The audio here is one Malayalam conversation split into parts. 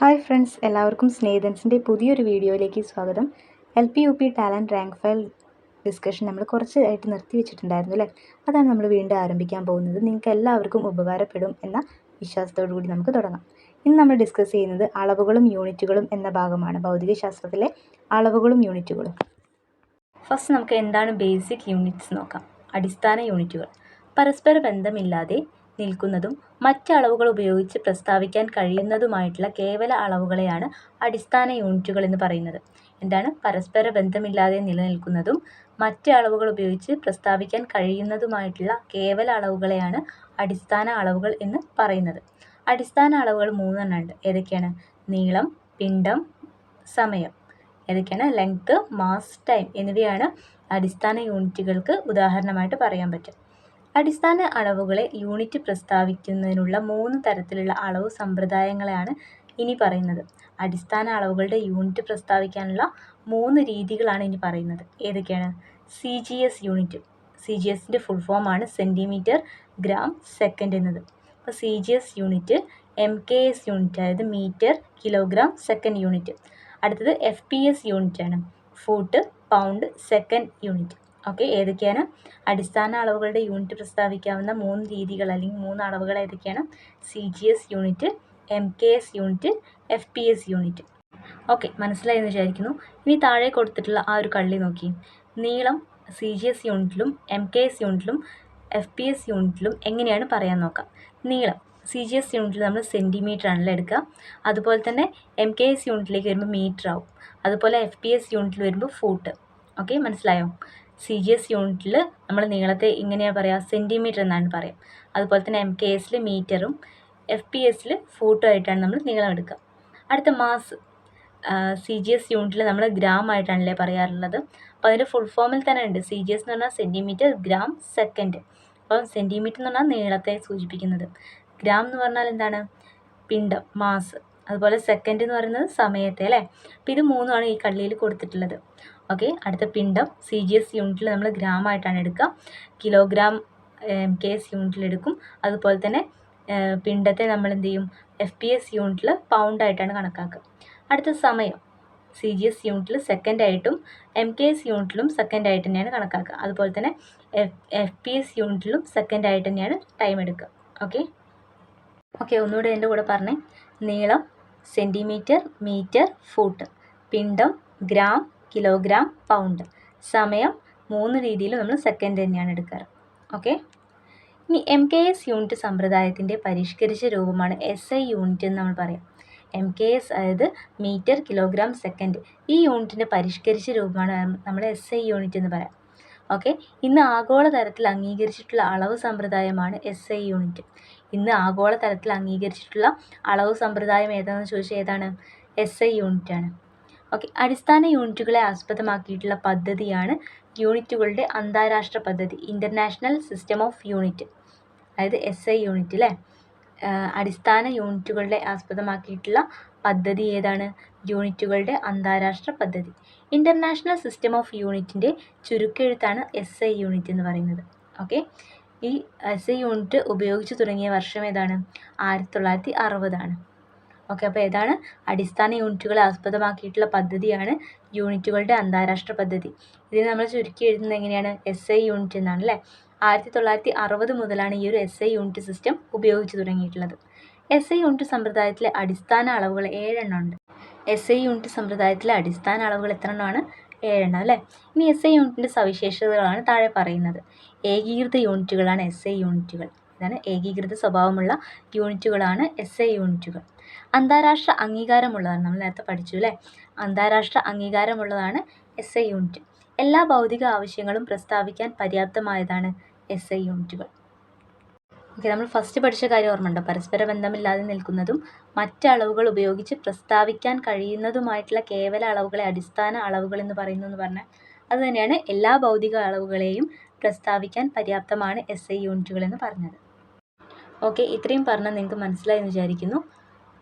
ഹായ് ഫ്രണ്ട്സ് എല്ലാവർക്കും സ്നേഹിതൻസിന്റെ പുതിയൊരു വീഡിയോയിലേക്ക് സ്വാഗതം. L P U P talent rank file discussion നമ്മൾ കുറച്ചായിട്ട് നിർത്തി വെച്ചിട്ടുണ്ടായിരുന്നു അല്ലേ? അതാണ് നമ്മൾ വീണ്ടും ആരംഭിക്കാൻ പോകുന്നത്. നിങ്ങൾക്ക് എല്ലാവർക്കും ഉപകാരപ്പെടും എന്ന വിശ്വാസത്തോടു കൂടി നമുക്ക് തുടങ്ങാം. ഇന്ന് നമ്മൾ ഡിസ്കസ് ചെയ്യുന്നത് അളവുകളും യൂണിറ്റുകളും എന്ന ഭാഗമാണ് ഭൗതികശാസ്ത്രത്തിലെ അളവുകളും യൂണിറ്റുകളും. ഫസ്റ്റ് നമുക്ക് എന്താണ് ബേസിക് യൂണിറ്റ്സ് നോക്കാം. അടിസ്ഥാന യൂണിറ്റുകൾ. പരസ്പര ബന്ധമില്ലാതെ നിൽക്കുന്നതും മറ്റ് അളവുകൾ ഉപയോഗിച്ച് പ്രസ്താവിക്കാൻ കഴിയുന്നതുമായിട്ടുള്ള കേവല അളവുകളെയാണ് അടിസ്ഥാന യൂണിറ്റുകൾ എന്ന് പറയുന്നത്. എന്താണ്? പരസ്പര ബന്ധമില്ലാതെ നിലനിൽക്കുന്നതും മറ്റ് അളവുകൾ ഉപയോഗിച്ച് പ്രസ്താവിക്കാൻ കഴിയുന്നതുമായിട്ടുള്ള കേവല അളവുകളെയാണ് അടിസ്ഥാന അളവുകൾ എന്ന് പറയുന്നത്. അടിസ്ഥാന അളവുകൾ മൂന്നെണ്ണം ഉണ്ട്. ഏതൊക്കെയാണ്? നീളം പിണ്ഡം സമയം. ഏതൊക്കെയാണ്? Length mass time. എന്നിവയാണ് അടിസ്ഥാന യൂണിറ്റുകൾക്ക് ഉദാഹരണമായിട്ട് പറയാൻ പറ്റും അടിസ്ഥാന അളവുകളെ യൂണിറ്റ് പ്രസ്താവിക്കുന്നതിനുള്ള മൂന്ന് തരത്തിലുള്ള അളവ് സമ്പ്രദായങ്ങളെയാണ് ഇനി പറയുന്നത്. അടിസ്ഥാന അളവുകളുടെ യൂണിറ്റ് പ്രസ്താവിക്കാനുള്ള മൂന്ന് രീതികളാണ് ഇനി പറയുന്നത്. ഏതൊക്കെയാണ്? C G S unit. C G എസിന്റെ ഫുൾ ആണ് സെന്റിമീറ്റർ ഗ്രാം സെക്കൻഡ് എന്നത്. അപ്പോൾ C G S unit M K S unit അതായത് മീറ്റർ കിലോഗ്രാം സെക്കൻഡ് യൂണിറ്റ്. അടുത്തത് എഫ് പി എസ് യൂണിറ്റ് ആണ് foot pound second unit. Okay ഏതൊക്കെയാണ്? അടിസ്ഥാന അളവുകളുടെ യൂണിറ്റ് പ്രസ്താവിക്കാവുന്ന മൂന്ന് രീതികൾ അല്ലെങ്കിൽ മൂന്ന് അളവുകൾ ഏതൊക്കെയാണ്? C G S unit M K S unit F P S unit. Okay മനസ്സിലായി എന്ന് വിചാരിക്കുന്നു. ഇനി താഴെ കൊടുത്തിട്ടുള്ള ആ ഒരു കള്ളി നോക്കി. നീളം സി ജി എസ് യൂണിറ്റിലും എം കെ എസ് യൂണിറ്റിലും എഫ് പി എസ് യൂണിറ്റിലും എങ്ങനെയാണ് പറയാൻ നോക്കാം? നീളം സി ജി എസ് യൂണിറ്റിൽ നമ്മൾ സെന്റിമീറ്റർ ആണല്ലോ എടുക്കുക. അതുപോലെ തന്നെ എം കെ എസ് യൂണിറ്റിലേക്ക് വരുമ്പോൾ മീറ്റർ ആവും. അതുപോലെ എഫ് പി എസ് യൂണിറ്റിൽ വരുമ്പോൾ ഫൂട്ട് ഓക്കെ മനസ്സിലായോ? സി ജി എസ് യൂണിറ്റിൽ നമ്മൾ നീളത്തെ ഇങ്ങനെയാണ് പറയുക സെന്റിമീറ്റർ എന്നാണ് പറയാം. അതുപോലെ തന്നെ എം കെ എസിൽ മീറ്ററും എഫ് പി എസിൽ ഫൂട്ടും ആയിട്ടാണ് നമ്മൾ നീളം എടുക്കുക. അടുത്ത മാസ് സി ജി എസ് യൂണിറ്റിൽ നമ്മൾ ഗ്രാം ആയിട്ടാണല്ലേ പറയാറുള്ളത്. അപ്പോൾ അതിന്റെ ഫുൾ ഫോമിൽ തന്നെ ഉണ്ട്. സി ജി എസ് എന്ന് പറഞ്ഞാൽ സെന്റിമീറ്റർ ഗ്രാം സെക്കൻഡ് അപ്പം സെന്റിമീറ്റർ എന്ന് പറഞ്ഞാൽ നീളത്തെ സൂചിപ്പിക്കുന്നത്. ഗ്രാം എന്ന് പറഞ്ഞാൽ എന്താണ്? പിണ്ടം മാസ് അതുപോലെ സെക്കൻഡ് എന്ന് പറയുന്നത് സമയത്തെ അല്ലേ? അപ്പോൾ ഇത് മൂന്നുമാണ് ഈ കള്ളിയിൽ കൊടുത്തിട്ടുള്ളത്. ഓക്കെ അടുത്ത പിണ്ടം സി ജി എസ് യൂണിറ്റിൽ നമ്മൾ ഗ്രാം ആയിട്ടാണ് എടുക്കുക. കിലോഗ്രാം എം കെ എസ് യൂണിറ്റിൽ എടുക്കും. അതുപോലെ തന്നെ പിണ്ഡത്തെ നമ്മൾ എന്ത് ചെയ്യും? എഫ് പി എസ് യൂണിറ്റിൽ പൗണ്ടായിട്ടാണ് കണക്കാക്കുക. അടുത്ത സമയം സി ജി എസ് യൂണിറ്റിൽ സെക്കൻഡായിട്ടും എം കെ എസ് യൂണിറ്റിലും സെക്കൻഡായിട്ട് തന്നെയാണ് കണക്കാക്കുക. അതുപോലെ തന്നെ എഫ് എഫ് പി എസ് യൂണിറ്റിലും സെക്കൻഡായിട്ട് തന്നെയാണ് ടൈം എടുക്കുക. ഓക്കെ ഓക്കെ ഒന്നുകൂടെ എന്റെ കൂടെ പറഞ്ഞേ. നീളം സെന്റിമീറ്റർ മീറ്റർ ഫൂട്ട്. പിണ്ഡം ഗ്രാം കിലോഗ്രാം പൗണ്ട്. സമയം മൂന്ന് രീതിയിൽ നമ്മൾ സെക്കൻഡ് തന്നെയാണ് എടുക്കാറ്. ഓക്കെ ഇനി എം കെ എസ് യൂണിറ്റ് സമ്പ്രദായത്തിന്റെ പരിഷ്കരിച്ച രൂപമാണ് എസ് ഐ യൂണിറ്റ് എന്ന് നമ്മൾ പറയാം. എം കെ എസ് അതായത് മീറ്റർ കിലോഗ്രാം സെക്കൻഡ് ഈ യൂണിറ്റിന്റെ പരിഷ്കരിച്ച രൂപമാണ് നമ്മൾ എസ് ഐ യൂണിറ്റ് എന്ന് പറയാം. ഓക്കെ ഇന്ന് ആഗോളതലത്തിൽ അംഗീകരിച്ചിട്ടുള്ള അളവ് സമ്പ്രദായമാണ് എസ് ഐ യൂണിറ്റ് ഇന്ന് ആഗോളതലത്തിൽ അംഗീകരിച്ചിട്ടുള്ള അളവ് സമ്പ്രദായം ഏതാണെന്ന് ചോദിച്ചാൽ ഏതാണ്? എസ് ഐ യൂണിറ്റ് ആണ്. ഓക്കെ അടിസ്ഥാന യൂണിറ്റുകളെ ആസ്പദമാക്കിയിട്ടുള്ള പദ്ധതിയാണ് യൂണിറ്റുകളുടെ അന്താരാഷ്ട്ര പദ്ധതി ഇന്റർനാഷണൽ സിസ്റ്റം ഓഫ് യൂണിറ്റ് അതായത് എസ് ഐ യൂണിറ്റ് അല്ലേ അടിസ്ഥാന യൂണിറ്റുകളുടെ ആസ്പദമാക്കിയിട്ടുള്ള പദ്ധതി ഏതാണ്? യൂണിറ്റുകളുടെ അന്താരാഷ്ട്ര പദ്ധതി. ഇന്റർനാഷണൽ സിസ്റ്റം ഓഫ് യൂണിറ്റിന്റെ ചുരുക്കെഴുത്താണ് എസ് ഐ യൂണിറ്റ് എന്ന് പറയുന്നത്. ഓക്കെ ഈ എസ് ഐ യൂണിറ്റ് ഉപയോഗിച്ച് തുടങ്ങിയ വർഷം ഏതാണ്? ആയിരത്തി തൊള്ളായിരത്തി അറുപതാണ് ഓക്കെ അപ്പോൾ ഏതാണ്? അടിസ്ഥാന യൂണിറ്റുകളെ ആസ്പദമാക്കിയിട്ടുള്ള പദ്ധതിയാണ് യൂണിറ്റുകളുടെ അന്താരാഷ്ട്ര പദ്ധതി. ഇതിന് നമ്മൾ ചുരുക്കി എഴുതുന്നത് എങ്ങനെയാണ്? എസ് ഐ യൂണിറ്റ് എന്നാണ് അല്ലേ? ആയിരത്തി തൊള്ളായിരത്തി അറുപത് മുതലാണ് ഈ ഒരു എസ് ഐ യൂണിറ്റ് സിസ്റ്റം ഉപയോഗിച്ച് തുടങ്ങിയിട്ടുള്ളത്. എസ് ഐ യൂണിറ്റ് സമ്പ്രദായത്തിലെ അടിസ്ഥാന അളവുകൾ ഏഴെണ്ണം ഉണ്ട്. എസ് ഐ യൂണിറ്റ് സമ്പ്രദായത്തിലെ അടിസ്ഥാന അളവുകൾ എത്ര എണ്ണമാണ് ഏഴെണ്ണം അല്ലേ? ഇനി എസ് ഐ യൂണിറ്റിന്റെ സവിശേഷതകളാണ് താഴെ പറയുന്നത്. ഏകീകൃത യൂണിറ്റുകളാണ് എസ് ഐ യൂണിറ്റുകൾ ഇതാണ് ഏകീകൃത സ്വഭാവമുള്ള യൂണിറ്റുകളാണ് എസ് ഐ യൂണിറ്റുകൾ അന്താരാഷ്ട്ര അംഗീകാരമുള്ളതാണ്. നമ്മൾ നേരത്തെ പഠിച്ചു അല്ലേ? അന്താരാഷ്ട്ര അംഗീകാരമുള്ളതാണ് എസ് ഐ യൂണിറ്റ് എല്ലാ ഭൗതിക ആവശ്യങ്ങളും പ്രസ്താവിക്കാൻ പര്യാപ്തമായതാണ് എസ് ഐ യൂണിറ്റുകൾ ഓക്കെ നമ്മൾ ഫസ്റ്റ് പഠിച്ച കാര്യം ഓർമ്മയുണ്ടോ? പരസ്പര ബന്ധമില്ലാതെ നിൽക്കുന്നതും മറ്റ് അളവുകൾ ഉപയോഗിച്ച് പ്രസ്താവിക്കാൻ കഴിയുന്നതുമായിട്ടുള്ള കേവല അളവുകളെ അടിസ്ഥാന അളവുകൾ എന്ന് പറയുന്നു എന്ന് പറഞ്ഞാൽ അത് തന്നെയാണ് എല്ലാ ഭൗതിക അളവുകളെയും പ്രസ്താവിക്കാൻ പര്യാപ്തമാണ് എസ് ഐ യൂണിറ്റുകൾ എന്ന് പറഞ്ഞത്. ഓക്കെ ഇത്രയും പറഞ്ഞാൽ നിങ്ങൾക്ക് മനസ്സിലായി എന്ന് വിചാരിക്കുന്നു.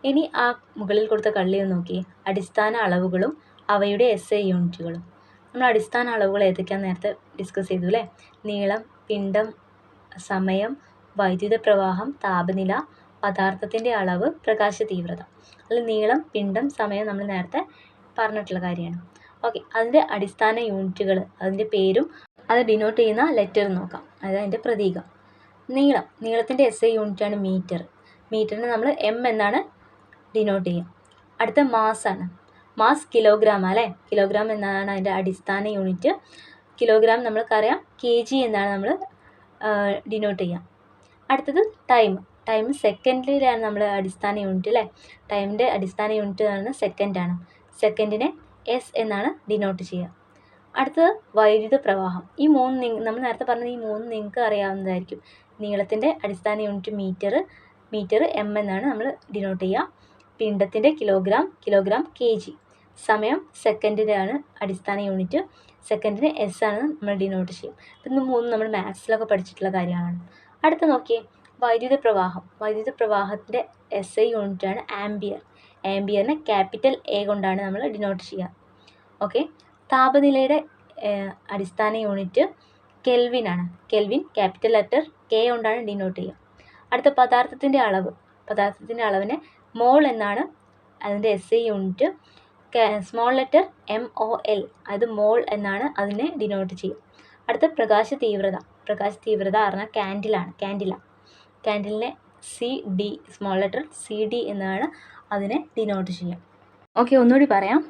ഇനി ആ മുകളിൽ കൊടുത്ത കള്ളി ഒന്ന് നോക്കി. അടിസ്ഥാന അളവുകളും അവയുടെ എസ് ഐ യൂണിറ്റുകളും നമ്മൾ അടിസ്ഥാന അളവുകൾ ഏതൊക്കെയാണെന്ന് നേരത്തെ ഡിസ്കസ് ചെയ്തു അല്ലേ? നീളം പിണ്ഡം സമയം വൈദ്യുത പ്രവാഹം താപനില പദാർത്ഥത്തിന്റെ അളവ് പ്രകാശ തീവ്രത. അതിൽ നീളം പിണ്ഡം സമയം നമ്മൾ നേരത്തെ പറഞ്ഞിട്ടുള്ള കാര്യമാണ്. ഓക്കെ അതിന്റെ അടിസ്ഥാന യൂണിറ്റുകൾ അതിന്റെ പേരും അത് ഡിനോട്ട് ചെയ്യുന്ന ലെറ്റർ നോക്കാം. അതായത് അതിന്റെ പ്രതീകം. നീളം നീളത്തിന്റെ എസ് ഐ യൂണിറ്റാണ് മീറ്റർ. മീറ്ററിന് നമ്മൾ എം എന്നാണ് ഡിനോട്ട് ചെയ്യുക. അടുത്ത മാസാണ് മാസ് കിലോഗ്രാം അല്ലേ? കിലോഗ്രാം എന്നാണ് അതിന്റെ അടിസ്ഥാന യൂണിറ്റ്. കിലോഗ്രാം നമ്മൾക്കറിയാം കെ ജി എന്നാണ് നമ്മൾ ഡിനോട്ട് ചെയ്യുക. അടുത്തത് ടൈം ടൈം സെക്കൻഡിലാണ് നമ്മൾ അടിസ്ഥാന യൂണിറ്റ് അല്ലേ ടൈമിന്റെ അടിസ്ഥാന യൂണിറ്റ് ആണ് സെക്കൻഡാണ് സെക്കൻഡിനെ എസ് എന്നാണ് ഡിനോട്ട് ചെയ്യുക. അടുത്തത് വൈദ്യുത പ്രവാഹം. ഈ മൂന്ന് നമ്മൾ നേരത്തെ പറഞ്ഞ ഈ മൂന്ന് നിങ്ങൾക്ക് അറിയാവുന്നതായിരിക്കും. നീളത്തിന്റെ അടിസ്ഥാന യൂണിറ്റ് മീറ്റർ മീറ്റർ എം എന്നാണ് നമ്മൾ ഡിനോട്ട് ചെയ്യുക. പിണ്ടത്തിന്റെ കിലോഗ്രാം കിലോഗ്രാം കെ ജി സമയം സെക്കൻഡിലാണ് അടിസ്ഥാന യൂണിറ്റ് സെക്കൻഡിന് എസ് ആണ് നമ്മൾ ഡിനോട്ട് ചെയ്യും ഇപ്പം മൂന്നും നമ്മൾ മാത്സിലൊക്കെ പഠിച്ചിട്ടുള്ള കാര്യമാണ് അടുത്ത നോക്കിയേ. വൈദ്യുത പ്രവാഹം വൈദ്യുത പ്രവാഹത്തിന്റെ എസ് ഐ യൂണിറ്റാണ് ആംബിയർ ആംബിയറിനെ ക്യാപിറ്റൽ എ കൊണ്ടാണ് നമ്മൾ ഡിനോട്ട് ചെയ്യുക. ഓക്കെ താപനിലയുടെ അടിസ്ഥാന യൂണിറ്റ് കെൽവിൻ ആണ്. കെൽവിൻ ക്യാപിറ്റൽ ലെറ്റർ കെ കൊണ്ടാണ് ഡിനോട്ട് ചെയ്യുക. അടുത്ത പദാർത്ഥത്തിന്റെ അളവ്. പദാർത്ഥത്തിന്റെ അളവിനെ മോൾ എന്നാണ് അതിന്റെ S I unit small letter M O L അത് മോൾ എന്നാണ് അതിനെ ഡിനോട്ട് ചെയ്യുക. അടുത്ത പ്രകാശ തീവ്രത. പ്രകാശ തീവ്രത പറഞ്ഞ കാൻഡിലാണ് candela കാൻഡിലിനെ C D small letter C D എന്നാണ് അതിനെ ഡിനോട്ട് ചെയ്യുക. ഓക്കെ ഒന്നുകൂടി പറയാം.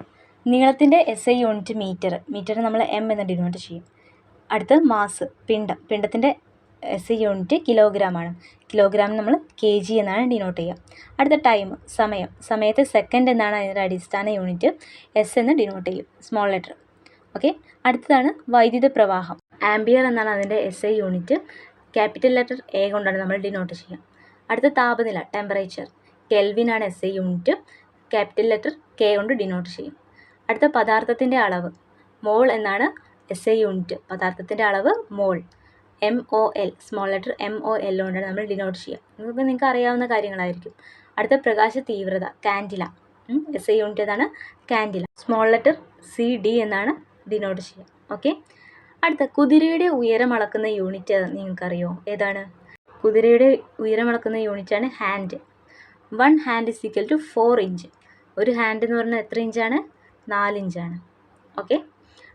നീളത്തിന്റെ S I unit metre metre നമ്മൾ എം എന്ന് ഡിനോട്ട് ചെയ്യും. അടുത്ത് മാസ് പിണ്ഡം. പിണ്ഡത്തിന്റെ എസ് ഐ യൂണിറ്റ് കിലോഗ്രാമാണ് കിലോഗ്രാം നമ്മൾ കെ ജി എന്നാണ് ഡിനോട്ട് ചെയ്യുക. അടുത്ത ടൈം സമയം. സമയത്തെ സെക്കൻഡ് എന്നാണ് അതിന്റെ അടിസ്ഥാന യൂണിറ്റ് എസ് എന്ന് ഡിനോട്ട് ചെയ്യും. സ്മോൾ ലെറ്റർ ഓക്കെ അടുത്തതാണ് വൈദ്യുത പ്രവാഹം. ആംബിയർ എന്നാണ് അതിന്റെ S I unit. Capital letter A കൊണ്ടാണ് നമ്മൾ ഡിനോട്ട് ചെയ്യുക. അടുത്ത താപനില temperature കെൽവിനാണ് S I unit. Capital letter K കൊണ്ട് ഡിനോട്ട് ചെയ്യും. അടുത്ത പദാർത്ഥത്തിന്റെ അളവ് മോൾ എന്നാണ് എസ് ഐ യൂണിറ്റ്. പദാർത്ഥത്തിന്റെ അളവ് mole. M O L small letter M O L കൊണ്ടാണ് നമ്മൾ ഡിനോട്ട് ചെയ്യുക. നിങ്ങൾക്ക് നിങ്ങൾക്ക് അറിയാവുന്ന കാര്യങ്ങളായിരിക്കും. അടുത്ത പ്രകാശ തീവ്രത കാൻഡില. എസ് ഐ യൂണിറ്റ് ഏതാണ്? Candela. Small letter C D എന്നാണ് ഡിനോട്ട് ചെയ്യുക. ഓക്കെ അടുത്ത കുതിരയുടെ ഉയരം അളക്കുന്ന യൂണിറ്റ് നിങ്ങൾക്കറിയോ? ഏതാണ്? കുതിരയുടെ ഉയരം അളക്കുന്ന യൂണിറ്റാണ് hand one hand is equal to four inch ഒരു ഹാൻഡ് എന്ന് പറഞ്ഞാൽ എത്ര ഇഞ്ചാണ് നാലിഞ്ചാണ് ഓക്കെ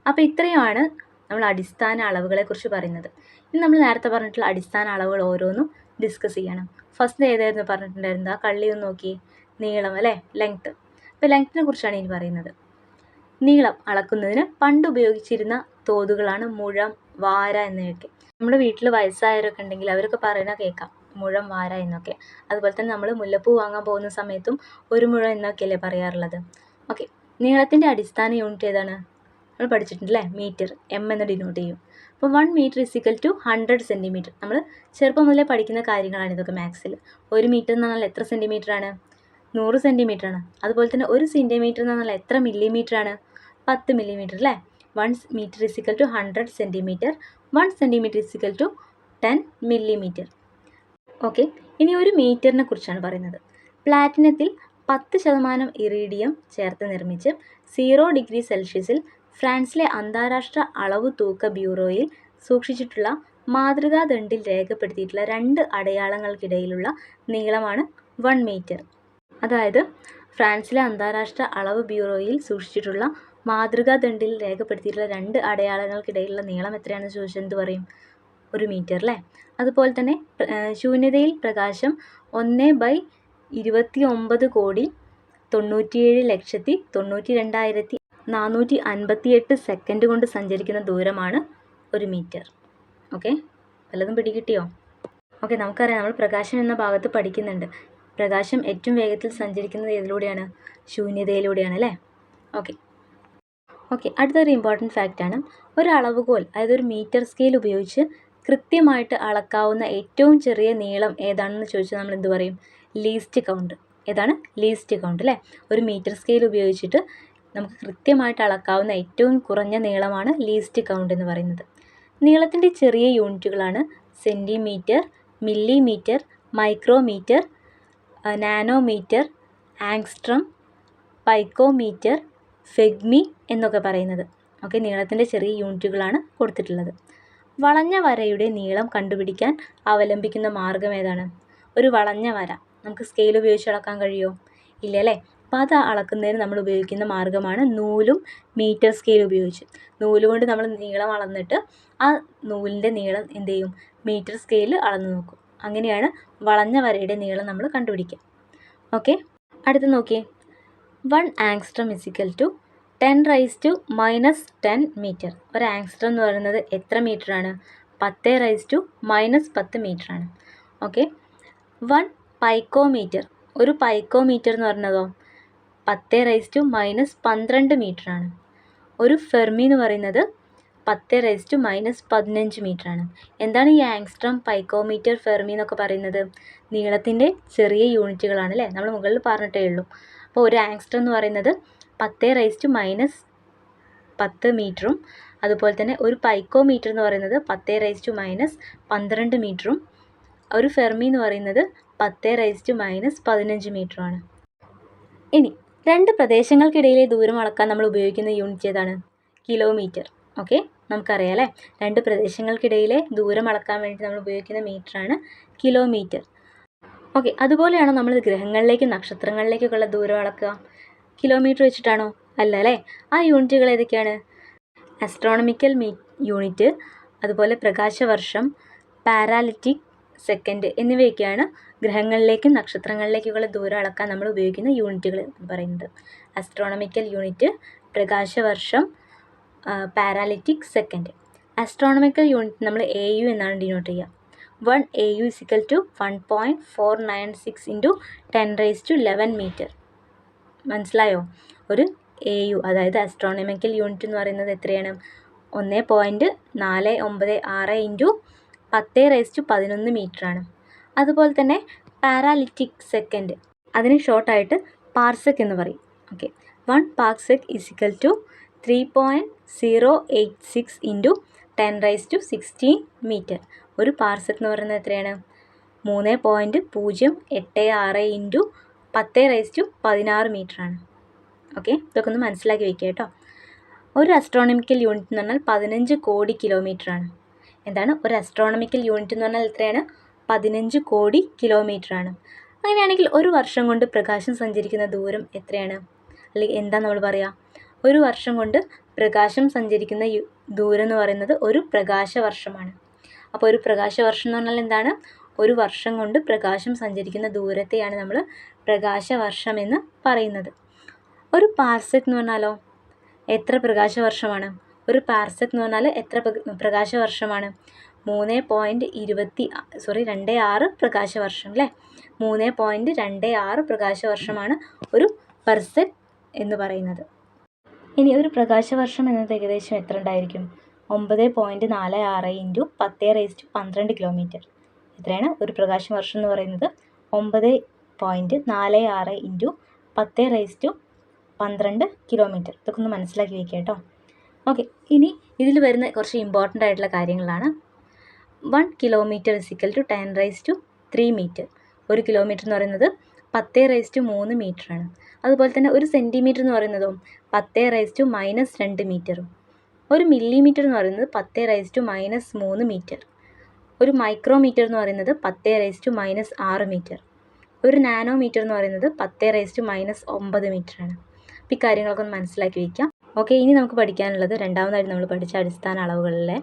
അപ്പോൾ ഇത്രയുമാണ് നമ്മൾ അടിസ്ഥാന അളവുകളെക്കുറിച്ച് പറയുന്നത്. ഇനി നമ്മൾ നേരത്തെ പറഞ്ഞിട്ടുള്ള അടിസ്ഥാന അളവുകൾ ഓരോന്നും ഡിസ്കസ് ചെയ്യണം. ഫസ്റ്റ് ഏതായിരുന്നു പറഞ്ഞിട്ടുണ്ടായിരുന്നത്? ആ കള്ളി ഒന്ന് നോക്കി. നീളം അല്ലേ? ലെങ്ത്ത് അപ്പോൾ ലെങ്ത്തിനെ കുറിച്ചാണ് ഇനി പറയുന്നത്. നീളം അളക്കുന്നതിന് പണ്ട് ഉപയോഗിച്ചിരുന്ന തോതുകളാണ് മുഴം വാര എന്നിവയൊക്കെ നമ്മുടെ വീട്ടിൽ വയസ്സായവരൊക്കെ ഉണ്ടെങ്കിൽ അവരൊക്കെ പറയുന്ന കേൾക്കാം മുഴം വാര എന്നൊക്കെ. അതുപോലെ തന്നെ നമ്മൾ മുല്ലപ്പൂ വാങ്ങാൻ പോകുന്ന സമയത്തും ഒരു മുഴം എന്നൊക്കെയല്ലേ പറയാറുള്ളത്. ഓക്കെ നീളത്തിന്റെ അടിസ്ഥാന യൂണിറ്റ് ഏതാണ്? നമ്മൾ പഠിച്ചിട്ടുണ്ടല്ലേ മീറ്റർ എം എന്ന് ഡിനോട്ട് ചെയ്യും. അപ്പോൾ one metre is equal to hundred centimetre നമ്മൾ ചെറുപ്പം മുതലേ പഠിക്കുന്ന കാര്യങ്ങളാണ് ഇതൊക്കെ മാത്സിൽ ഒരു മീറ്റർ എന്ന് പറഞ്ഞാൽ എത്ര സെന്റിമീറ്റർ ആണ്? നൂറ് സെന്റിമീറ്റർ ആണ്. അതുപോലെ തന്നെ ഒരു സെന്റിമീറ്റർ എന്ന് പറഞ്ഞാൽ എത്ര മില്ലിമീറ്റർ ആണ്? പത്ത് മില്ലിമീറ്റർ അല്ലേ? One metre is equal to hundred centimetre one centimetre is equal to ten millimetre. Okay ഇനി ഒരു മീറ്ററിനെ കുറിച്ചാണ് പറയുന്നത്. പ്ലാറ്റിനത്തിൽ പത്ത് ശതമാനം ഇറീഡിയം ചേർത്ത് നിർമ്മിച്ച് സീറോ ഡിഗ്രി സെൽഷ്യസിൽ ഫ്രാൻസിലെ അന്താരാഷ്ട്ര അളവ് തൂക്ക ബ്യൂറോയിൽ സൂക്ഷിച്ചിട്ടുള്ള മാതൃകാ ദണ്ഡിൽ രേഖപ്പെടുത്തിയിട്ടുള്ള രണ്ട് അടയാളങ്ങൾക്കിടയിലുള്ള നീളമാണ് വൺ മീറ്റർ. അതായത് ഫ്രാൻസിലെ അന്താരാഷ്ട്ര അളവ് ബ്യൂറോയിൽ സൂക്ഷിച്ചിട്ടുള്ള മാതൃകാ ദണ്ഡിൽ രേഖപ്പെടുത്തിയിട്ടുള്ള രണ്ട് അടയാളങ്ങൾക്കിടയിലുള്ള നീളം എത്രയാണെന്ന് ചോദിച്ചാൽ എന്ത് പറയും? ഒരു മീറ്റർ അല്ലേ? അതുപോലെ തന്നെ ശൂന്യതയിൽ പ്രകാശം ഒന്ന് ബൈ ഇരുപത്തി ഒമ്പത് കോടി തൊണ്ണൂറ്റിയേഴ് ലക്ഷത്തി തൊണ്ണൂറ്റി രണ്ടായിരത്തി നാനൂറ്റി അൻപത്തിയെട്ട് സെക്കൻഡ് കൊണ്ട് സഞ്ചരിക്കുന്ന ദൂരമാണ് ഒരു മീറ്റർ. ഓക്കെ? വല്ലതും പിടികിട്ടിയോ? ഓക്കെ നമുക്കറിയാം. നമ്മൾ പ്രകാശം എന്ന ഭാഗത്ത് പഠിക്കുന്നുണ്ട്. പ്രകാശം ഏറ്റവും വേഗത്തിൽ സഞ്ചരിക്കുന്നത് ഏതിലൂടെയാണ്? ശൂന്യതയിലൂടെയാണ് അല്ലേ? ഓക്കെ. ഓക്കെ അടുത്തൊരു ഇമ്പോർട്ടന്റ് ഫാക്റ്റാണ് ഒരു അളവുകോൽ അതായത് ഒരു മീറ്റർ സ്കെയിൽ ഉപയോഗിച്ച് കൃത്യമായിട്ട് അളക്കാവുന്ന ഏറ്റവും ചെറിയ നീളം ഏതാണെന്ന് ചോദിച്ചാൽ നമ്മൾ എന്ത് പറയും? ലീസ്റ്റ് കൗണ്ട് ഏതാണ്? ലീസ്റ്റ് കൗണ്ട് അല്ലേ? ഒരു മീറ്റർ സ്കെയിൽ ഉപയോഗിച്ചിട്ട് നമുക്ക് കൃത്യമായിട്ട് അളക്കാവുന്ന ഏറ്റവും കുറഞ്ഞ നീളമാണ് ലീസ്റ്റ് കൗണ്ട് എന്ന് പറയുന്നത്. നീളത്തിന്റെ ചെറിയ യൂണിറ്റുകളാണ് centimetre millimetre micrometre nanometre angstrom picometre fermi എന്നൊക്കെ പറയുന്നത്. ഓക്കെ നീളത്തിന്റെ ചെറിയ യൂണിറ്റുകളാണ് കൊടുത്തിട്ടുള്ളത്. വളഞ്ഞ വരയുടെ നീളം കണ്ടുപിടിക്കാൻ അവലംബിക്കുന്ന മാർഗം ഏതാണ്? ഒരു വളഞ്ഞ വര. നമുക്ക് സ്കെയിൽ ഉപയോഗിച്ച് അളക്കാൻ കഴിയുമോ ഇല്ല അല്ലേ? അപ്പോൾ അത് അളക്കുന്നതിന് നമ്മൾ ഉപയോഗിക്കുന്ന മാർഗമാണ് നൂലും മീറ്റർ സ്കെയിൽ ഉപയോഗിച്ച്. നൂലുകൊണ്ട് നമ്മൾ നീളം അളന്നിട്ട് ആ നൂലിന്റെ നീളം എന്ത് ചെയ്യും? മീറ്റർ സ്കെയിൽ അളന്ന് നോക്കും. അങ്ങനെയാണ് വളഞ്ഞ വരയുടെ നീളം നമ്മൾ കണ്ടുപിടിക്കുക. ഓക്കെ അടുത്ത് നോക്കിയേ. One angstrom is equal to ten raise to minus ten metre ഒരു ആങ്സ്ട്രം എന്ന് പറയുന്നത് എത്ര മീറ്ററാണ് പത്ത് റൈസ് ടു മൈനസ് പത്ത് മീറ്ററാണ് ഓക്കെ വൺ പൈക്കോമീറ്റർ. ഒരു പൈക്കോമീറ്റർ എന്ന് പറയുന്നതോ? പത്ത് റൈസ് ടു മൈനസ് പന്ത്രണ്ട് മീറ്ററാണ് ഒരു ഫെർമി എന്ന് പറയുന്നത് പത്ത് റൈസ് ടു മൈനസ് പതിനഞ്ച് മീറ്ററാണ് എന്താണ് ഈ ആങ്സ്ട്രം പൈക്കോമീറ്റർ ഫെർമി എന്നൊക്കെ പറയുന്നത്? നീളത്തിന്റെ ചെറിയ യൂണിറ്റുകളാണ് അല്ലേ നമ്മൾ മുകളിൽ പറഞ്ഞിട്ടേ ഉള്ളൂ. അപ്പോൾ ഒരു ആങ്സ്റ്റർ എന്ന് പറയുന്നത് പത്ത് റൈസ് ടു മൈനസ് പത്ത് മീറ്ററും അതുപോലെ തന്നെ ഒരു പൈക്കോ മീറ്റർ എന്ന് പറയുന്നത് പത്ത് റൈസ് ടു മൈനസ് പന്ത്രണ്ട് മീറ്ററും ഒരു ഫെർമി എന്ന് പറയുന്നത് പത്ത് റൈസ് ടു മൈനസ് പതിനഞ്ച് മീറ്ററുമാണ് ഇനി രണ്ട് പ്രദേശങ്ങൾക്കിടയിലെ ദൂരം അളക്കാൻ നമ്മൾ ഉപയോഗിക്കുന്ന യൂണിറ്റ് ഏതാണ്? കിലോമീറ്റർ ഓക്കെ നമുക്കറിയാം അല്ലേ? രണ്ട് പ്രദേശങ്ങൾക്കിടയിലെ ദൂരം അളക്കാൻ വേണ്ടി നമ്മൾ ഉപയോഗിക്കുന്ന മീറ്ററാണ് കിലോമീറ്റർ ഓക്കെ അതുപോലെയാണോ നമ്മൾ ഗ്രഹങ്ങളിലേക്കും നക്ഷത്രങ്ങളിലേക്കൊക്കെയുള്ള ദൂരം അളക്കുക? കിലോമീറ്റർ വെച്ചിട്ടാണോ? അല്ല അല്ലേ ആ യൂണിറ്റുകൾ ഏതൊക്കെയാണ്? ആസ്ട്രോണമിക്കൽ മീ യൂണിറ്റ് അതുപോലെ പ്രകാശവർഷം പാരാലിറ്റിക് സെക്കൻഡ് എന്നിവയൊക്കെയാണ് ഗ്രഹങ്ങളിലേക്കും നക്ഷത്രങ്ങളിലേക്കുള്ള ദൂരം അളക്കാൻ നമ്മൾ ഉപയോഗിക്കുന്ന യൂണിറ്റുകൾ എന്ന് പറയുന്നത്. ആസ്ട്രോണമിക്കൽ യൂണിറ്റ് പ്രകാശവർഷം പാരാലിറ്റിക് സെക്കൻഡ് ആസ്ട്രോണമിക്കൽ യൂണിറ്റ് നമ്മൾ എ യു എന്നാണ് ഡിനോട്ട് ചെയ്യുക. One A U is equal to one point four nine six into ten raise to eleven metre മനസ്സിലായോ? ഒരു എ യു അതായത് അസ്ട്രോണമിക്കൽ യൂണിറ്റ് എന്ന് പറയുന്നത് എത്രയാണ്? ഒന്ന് പോയിന്റ് നാല് ഒമ്പത് ആറ് ഇന്റു പത്ത് റേസ് ടു പതിനൊന്ന് മീറ്ററാണ് അതുപോലെ തന്നെ പാരാലിറ്റിക് സെക്കൻഡ് അതിന് ഷോർട്ടായിട്ട് പാർസെക് എന്ന് പറയും. Okay one parsec is equal to three point zero eight six into ten raise to sixteen metre ഒരു പാർസൽ എന്ന് പറയുന്നത് എത്രയാണ്? മൂന്ന് പോയിന്റ് പൂജ്യം എട്ട് ആറ് ഇന്റു പത്ത് റൈസ് ടു പതിനാറ് മീറ്ററാണ് ഓക്കെ ഇതൊക്കെ ഒന്ന് മനസ്സിലാക്കി വെക്കുക കേട്ടോ. ഒരു അസ്ട്രോണമിക്കൽ യൂണിറ്റ് എന്ന് പറഞ്ഞാൽ പതിനഞ്ച് കോടി കിലോമീറ്ററാണ് എന്താണ്? ഒരു അസ്ട്രോണമിക്കൽ യൂണിറ്റ് എന്ന് പറഞ്ഞാൽ എത്രയാണ്? പതിനഞ്ച് കോടി കിലോമീറ്ററാണ് അങ്ങനെയാണെങ്കിൽ ഒരു വർഷം കൊണ്ട് പ്രകാശം സഞ്ചരിക്കുന്ന ദൂരം എത്രയാണ്? അല്ലെങ്കിൽ എന്താ നമ്മൾ പറയുക ഒരു വർഷം കൊണ്ട് പ്രകാശം സഞ്ചരിക്കുന്ന ദൂരം എന്ന് പറയുന്നത് ഒരു പ്രകാശവർഷമാണ്. അപ്പോൾ ഒരു പ്രകാശവർഷം എന്ന് പറഞ്ഞാൽ എന്താണ്? ഒരു വർഷം കൊണ്ട് പ്രകാശം സഞ്ചരിക്കുന്ന ദൂരത്തെയാണ് നമ്മൾ പ്രകാശവർഷം എന്ന് പറയുന്നത്. ഒരു പാർസെക് എന്ന് പറഞ്ഞാലോ? എത്ര പ്രകാശവർഷമാണ്? ഒരു പാർസെക് എന്ന് പറഞ്ഞാൽ എത്ര പ്രകാശവർഷമാണ്? മൂന്ന് പോയിന്റ് ഇരുപത്തി സോറി രണ്ട് ആറ് പ്രകാശവർഷം അല്ലേ? മൂന്ന് പോയിന്റ് രണ്ട് ആറ് പ്രകാശവർഷമാണ് ഒരു പെർസെക് എന്ന് പറയുന്നത്. ഇനി ഒരു പ്രകാശവർഷം എന്നത് ഏകദേശം എത്ര ഉണ്ടായിരിക്കും? ഒമ്പത് പോയിന്റ് നാല് ആറ് ഇന്റു പത്ത് റേസ് ടു പന്ത്രണ്ട് കിലോമീറ്റർ എത്രയാണ് ഒരു പ്രകാശ വർഷം എന്ന് പറയുന്നത്. ഒമ്പത് പോയിന്റ് നാല് ആറ് ഇന്റു പത്ത് റേസ് ടു പന്ത്രണ്ട് കിലോമീറ്റർ ഇതൊക്കെ ഒന്ന് മനസ്സിലാക്കി വയ്ക്കുക കേട്ടോ. ഓക്കെ ഇനി ഇതിൽ വരുന്ന കുറച്ച് ഇമ്പോർട്ടന്റ് ആയിട്ടുള്ള കാര്യങ്ങളാണ്. One kilometre is equal to ten raise to three metre ഒരു കിലോമീറ്റർ എന്ന് പറയുന്നത് പത്ത് റൈസ് ടു മൂന്ന് മീറ്ററാണ് അതുപോലെ തന്നെ ഒരു സെന്റിമീറ്റർ എന്ന് പറയുന്നതും പത്ത് റൈസ് ടു മൈനസ് രണ്ട് മീറ്ററും ഒരു മില്ലിമീറ്റർ എന്ന് പറയുന്നത് പത്ത് റൈസ് ടു മൈനസ് മൂന്ന് മീറ്റർ ഒരു മൈക്രോമീറ്റർ എന്ന് പറയുന്നത് പത്ത് റൈസ് ടു മൈനസ് ആറ് മീറ്റർ ഒരു നാനോമീറ്റർ എന്ന് പറയുന്നത് പത്ത് റൈസ് ടു മൈനസ് ഒമ്പത് മീറ്ററാണ് അപ്പോൾ ഈ കാര്യങ്ങളൊക്കെ ഒന്ന് മനസ്സിലാക്കി വയ്ക്കാം ഓക്കെ ഇനി നമുക്ക് പഠിക്കാനുള്ളത് രണ്ടാമതായിട്ട് നമ്മൾ പഠിച്ച അടിസ്ഥാന അളവുകളിലെ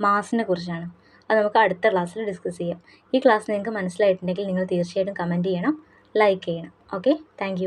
മാസിനെ കുറിച്ചാണ്. അത് നമുക്ക് അടുത്ത ക്ലാസ്സിൽ ഡിസ്കസ് ചെയ്യാം. ഈ ക്ലാസ് നിങ്ങൾക്ക് മനസ്സിലായിട്ടുണ്ടെങ്കിൽ നിങ്ങൾ തീർച്ചയായിട്ടും കമന്റ് ചെയ്യണം ലൈക്ക് ചെയ്യണം. Okay thank